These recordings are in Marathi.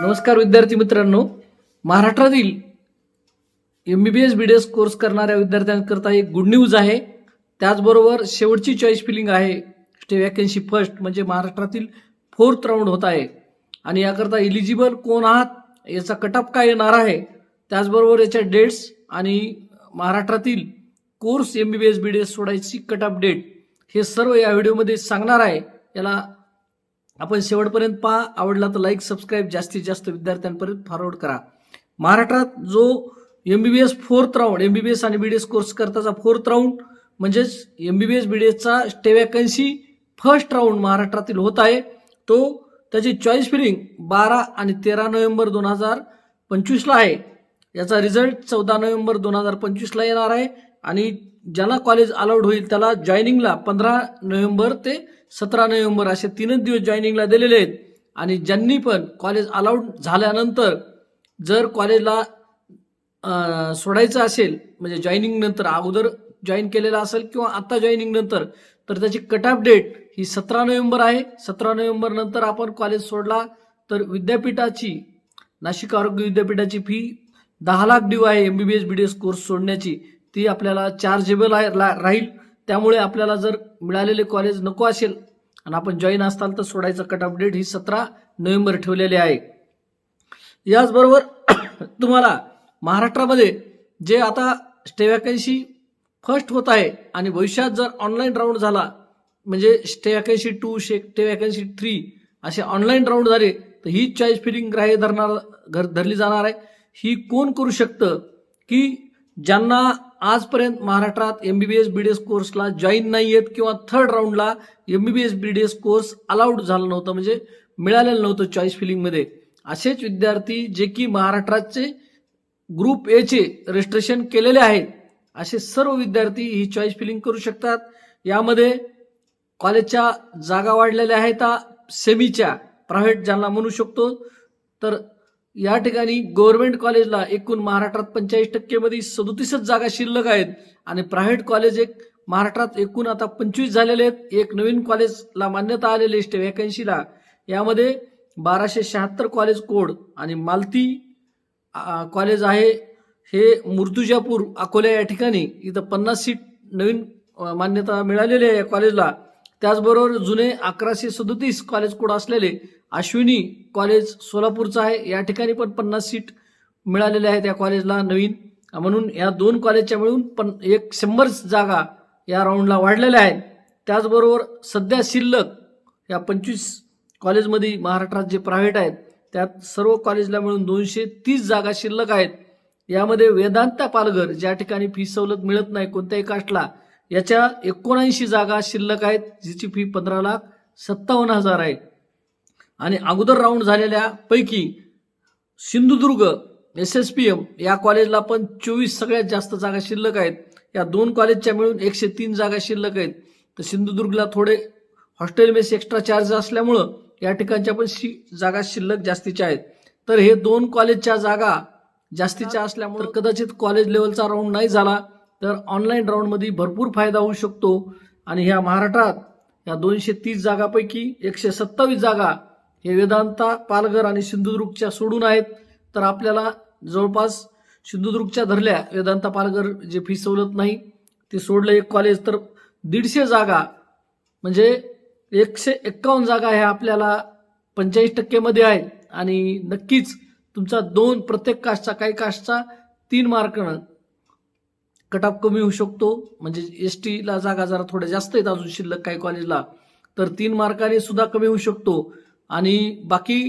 नमस्कार विद्यार्थी मित्रांनो. महाराष्ट्रातील M B B S B D S course करणाऱ्या विद्यार्थ्यांकरता एक गुड न्यूज आहे. त्याचबरोबर शेवटची चॉईस फिलिंग आहे. स्टे वॅकन्सी फर्स्ट म्हणजे महाराष्ट्रातील फोर्थ राऊंड होत आहे. आणि याकरता इलिजिबल कोण आहात? याचा कटअप काय येणार आहे? त्याचबरोबर याच्या डेट्स आणि महाराष्ट्रातील course M B B S B D S सोडायची कटअप डेट हे सर्व या व्हिडिओमध्ये सांगणार आहे. याला आपण शेवटपर्यंत पहा. आवडला तर लाईक सबस्क्राईब जास्तीत जास्त विद्यार्थ्यांपर्यंत फॉरवर्ड करा. महाराष्ट्रात जो M B B S fourth round M B B S आणि बी डी एस कोर्स करताचा फोर्थ राऊंड म्हणजेच M B B S B D एसचा stray vacancy first round महाराष्ट्रातील होत आहे. तो त्याची चॉईस फिलिंग बारा आणि तेरा नोव्हेंबर दोन हजार पंचवीसला आहे. याचा रिझल्ट चौदा नोव्हेंबर दोन हजार पंचवीसला येणार आहे. आणि ज्याला कॉलेज अलाउड होईल त्याला जॉईनिंगला पंधरा नोव्हेंबर ते सतरा नोव्हेंबर असे तीनच दिवस जॉईनिंगला दिलेले आहेत. आणि ज्यांनी पण कॉलेज अलाउड झाल्यानंतर जर कॉलेजला सोडायचं असेल म्हणजे जॉईनिंग नंतर अगोदर जॉईन केलेला असेल किंवा आत्ता जॉईनिंग नंतर तर त्याची कट ऑफ डेट ही सतरा नोव्हेंबर आहे. सतरा नोव्हेंबर नंतर आपण कॉलेज सोडला तर विद्यापीठाची नाशिक आरोग्य विद्यापीठाची फी दहा लाख ड्यू आहे. M B B S B D S course सोडण्याची. ती आपल्याला चार्जेबल आहे ला- राहील. त्यामुळे आपल्याला जर मिळालेले कॉलेज नको असेल आणि आपण जॉईन असताल तर सोडायचं कट ऑफ डेट ही सतरा नोव्हेंबर ठेवलेली आहे. याचबरोबर तुम्हाला महाराष्ट्रामध्ये जे आता स्टे वॅकन्सी फर्स्ट होत आहे आणि भविष्यात जर ऑनलाईन राऊंड झाला म्हणजे stray vacancy two stray vacancy three असे ऑनलाईन राऊंड झाले तर ही चॉईस फिलिंग ग्राह्य धरणार घर धरली जाणार आहे. ही कोण करू शकतं? की ज्यांना आजपर्यंत महाराष्ट्रात M B B S B D S कोर्सला join नाही आहेत किंवा third राऊंडला M B B S B D S course allowed झालं नव्हतं म्हणजे मिळालेलं नव्हतं चॉईस फिलिंगमध्ये असेच विद्यार्थी जे की महाराष्ट्राचे ग्रुप एचे रजिस्ट्रेशन केलेले आहेत असे सर्व विद्यार्थी ही चॉईस फिलिंग करू शकतात. यामध्ये कॉलेजच्या जागा वाढलेल्या आहेत सेमीच्या प्रायव्हेट ज्यांना म्हणू शकतो. तर या ठिकाणी गव्हर्नमेंट कॉलेजला एकूण महाराष्ट्रात पंचेचाळीस टक्केमध्ये सदोतीसच जागा शिल्लक आहेत. आणि प्रायव्हेट कॉलेज एक महाराष्ट्रात एकूण आता पंचवीस झालेले आहेत. एक नवीन कॉलेजला मान्यता आलेली आहे वॅकन्सीला यामध्ये बाराशे शहात्तर कॉलेज कोड आणि मालती कॉलेज आहे. हे मुर्तुजापूर अकोला या ठिकाणी इथं पन्नास सीट नवीन मान्यता मिळालेली आहे या कॉलेजला त्याचबरोबर जुने अकराशे सदोतीस कॉलेज कोड असलेले अश्विनी कॉलेज सोलापूरचं आहे. या ठिकाणी पण पन्नास सीट मिळालेल्या आहेत या कॉलेजला नवीन. म्हणून या दोन कॉलेजच्या मिळून पण एक शंभर जागा या राऊंडला वाढलेल्या आहेत. त्याचबरोबर सध्या शिल्लक या पंचवीस कॉलेजमध्ये महाराष्ट्रात जे प्रायव्हेट आहेत त्यात सर्व कॉलेजला मिळून दोनशे तीस जागा शिल्लक आहेत. यामध्ये वेदांता पालघर ज्या ठिकाणी फी सवलत मिळत नाही कोणत्याही कास्टला याच्या एकोणऐंशी जागा शिल्लक आहेत जिची फी पंधरा लाख सत्तावन्न हजार आहे. आणि अगोदर राऊंड झालेल्या पैकी Sindhudurg S S P M या कॉलेजला पण चोवीस सगळ्यात जास्त जागा शिल्लक आहेत. या दोन कॉलेजच्या मिळून एकशे तीन जागा शिल्लक आहेत. तर सिंधुदुर्गला थोडे हॉस्टेल मेस एक्स्ट्रा चार्ज असल्यामुळं या ठिकाणच्या पण शि जागा शिल्लक जास्तीच्या आहेत. तर हे दोन कॉलेजच्या जागा जास्तीच्या असल्यामुळे कदाचित कॉलेज लेवलचा राऊंड नाही झाला. तर ऑनलाईन राऊंडमध्ये भरपूर फायदा होऊ शकतो. आणि ह्या महाराष्ट्रात या दोनशे तीस जागापैकी एकशे सत्तावीस जागा हे वेदांता पालघर आणि सिंधुदुर्गच्या सोडून आहेत. तर आपल्याला जवळपास सिंधुदुर्गच्या धरल्या वेदांता पालघर जे फी सवलत नाही ते सोडलं एक कॉलेज तर दीडशे जागा म्हणजे एकशे एक्कावन्न जागा ह्या आपल्याला पंचेचाळीस टक्केमध्ये आहेत. आणि नक्कीच तुमचा दोन प्रत्येक कास्टचा काही कास्टचा तीन मार्कनं कट ऑफ कमी होऊ शकतो. म्हणजे एस टीला जागा जरा थोड्या जास्त आहेत अजून शिल्लक काही कॉलेजला तर तीन मार्काने सुद्धा कमी होऊ शकतो. आणि बाकी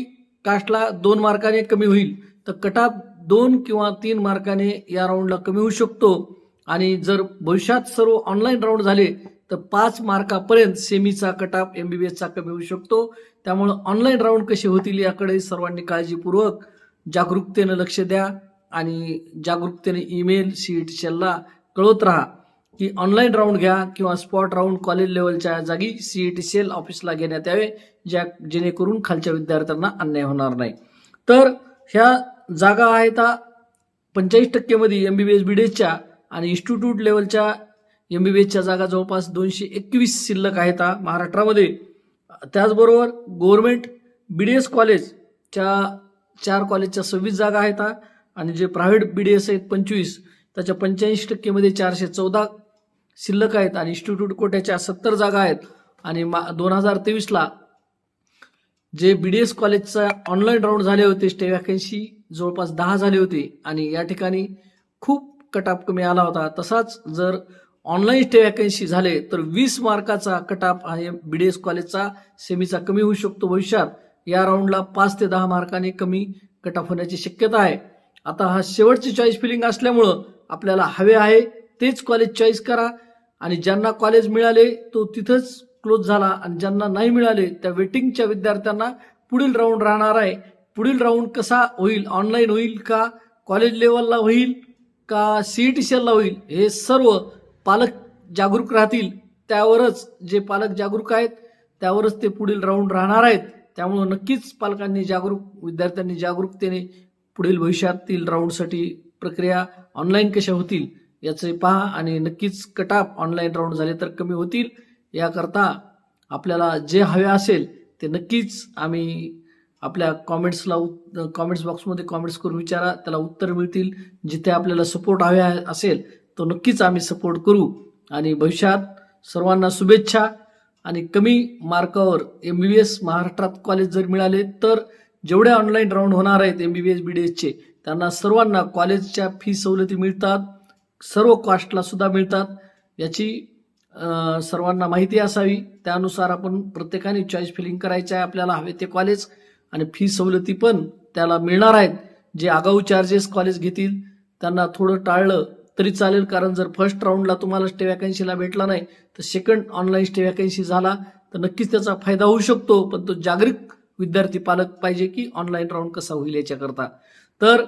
कास्टला दोन मार्काने कमी होईल. तर कट ऑफ दोन किंवा तीन मार्काने या राऊंडला कमी होऊ शकतो. आणि जर भविष्यात सर्व ऑनलाईन राऊंड झाले तर पाच मार्कापर्यंत सेमीचा cutoff M B B एसचा कमी होऊ शकतो. त्यामुळं ऑनलाईन राऊंड कसे होतील याकडे सर्वांनी काळजीपूर्वक जागरूकतेनं लक्ष द्या. आणि जागरूकतेने ईमेल सीट शेलला कळवत राहा की ऑनलाईन राऊंड घ्या किंवा स्पॉट राऊंड कॉलेज लेवलच्या जागी सीईटी सेल ऑफिसला घेण्यात यावे ज्या जेणेकरून खालच्या विद्यार्थ्यांना अन्याय होणार नाही. तर ह्या जागा आहेत पंचेचाळीस टक्केमध्ये M B B S B D एसच्या आणि इन्स्टिट्यूट लेवलच्या एम बी बी एसच्या जागा जवळपास दोनशे एकवीस शिल्लक आहेत महाराष्ट्रामध्ये. त्याचबरोबर गव्हर्मेंट बी डी एस कॉलेजच्या चार कॉलेजच्या सव्वीस जागा आहेत आणि जे प्रायव्हेट बी डी एस आहेत पंचवीस त्याच्या पंच्याऐंशी टक्केमध्ये चारशे चौदा शिल्लक आहेत आणि इन्स्टिट्यूट कोट्याच्या सत्तर जागा आहेत. आणि मा दोन हजार तेवीसला जे बी डी एस कॉलेजचा ऑनलाईन राऊंड झाले होते स्टे वॅकन्सी जवळपास दहा झाले होते. आणि या ठिकाणी खूप कटाप कमी आला होता. तसाच जर ऑनलाईन स्टे वॅकन्सी झाले तर वीस मार्काचा कटाप हा बी डी एस कॉलेजचा सेमीचा कमी होऊ शकतो भविष्यात. या राऊंडला पाच ते दहा मार्कांनी कमी कटाप होण्याची शक्यता आहे. आता हा शेवटची चॉईस फिलिंग असल्यामुळं आपल्याला हवे आहे तेच कॉलेज चॉईस करा. आणि ज्यांना कॉलेज मिळाले तो तिथंच क्लोज झाला. आणि ज्यांना नाही मिळाले त्या वेटिंगच्या विद्यार्थ्यांना पुढील राऊंड राहणार आहे. पुढील राऊंड कसा होईल? ऑनलाईन होईल का? कॉलेज लेवलला होईल का? सी ई टी सी एलला होईल? हे सर्व पालक जागरूक राहतील. त्यावरच जे पालक जागरूक आहेत त्यावरच ते पुढील राऊंड राहणार आहेत. त्यामुळं नक्कीच पालकांनी जागरूक विद्यार्थ्यांनी जागरूकतेने पुढील भविष्यातील राऊंडसाठी प्रक्रिया ऑनलाईन कशा होतील याचे पहा आणि नक्कीच कटाप ऑनलाईन राऊंड झाले तर कमी होतील. याकरता आपल्याला जे हवे असेल ते नक्कीच आम्ही आपल्या कॉमेंट्सला कॉमेंट्स बॉक्समध्ये कॉमेंट्स करून विचारा त्याला उत्तर मिळतील. जिथे आपल्याला सपोर्ट हवे असेल तो नक्कीच आम्ही सपोर्ट करू. आणि भविष्यात सर्वांना शुभेच्छा. आणि कमी मार्कावर एम बी बी एस महाराष्ट्रात कॉलेज जर मिळाले तर जेवढे ऑनलाईन राऊंड होणार आहेत M B B S B D एसचे त्यांना सर्वांना कॉलेजच्या फी सवलती मिळतात सर्व कॉस्टला सुद्धा मिळतात. याची सर्वांना माहिती असावी. त्यानुसार आपण प्रत्येकाने चॉईस फिलिंग करायचं आहे आपल्याला हवे ते कॉलेज आणि फी सवलती पण त्याला मिळणार आहेत. जे आगाऊ चार्जेस कॉलेज घेतील त्यांना थोडं टाळलं तरी चालेल. कारण जर फर्स्ट राऊंडला तुम्हाला स्टे वॅकन्सीला भेटला नाही तर सेकंड ऑनलाईन स्टे वॅकन्सी झाला तर नक्कीच त्याचा फायदा होऊ शकतो. पण तो जागरूक विद्यार्थी पालक पाहिजे की ऑनलाईन राऊंड कसा होईल याच्याकरता. तर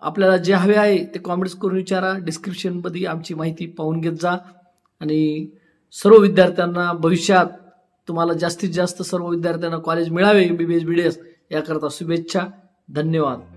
आपल्याला जे हवे आहे ते कॉमेंट्स करून विचारा. डिस्क्रिप्शनमध्ये आमची माहिती पाहून घेत जा. आणि सर्व विद्यार्थ्यांना भविष्यात तुम्हाला जास्तीत जास्त सर्व विद्यार्थ्यांना कॉलेज मिळावे B B S B D S याकरता शुभेच्छा. धन्यवाद.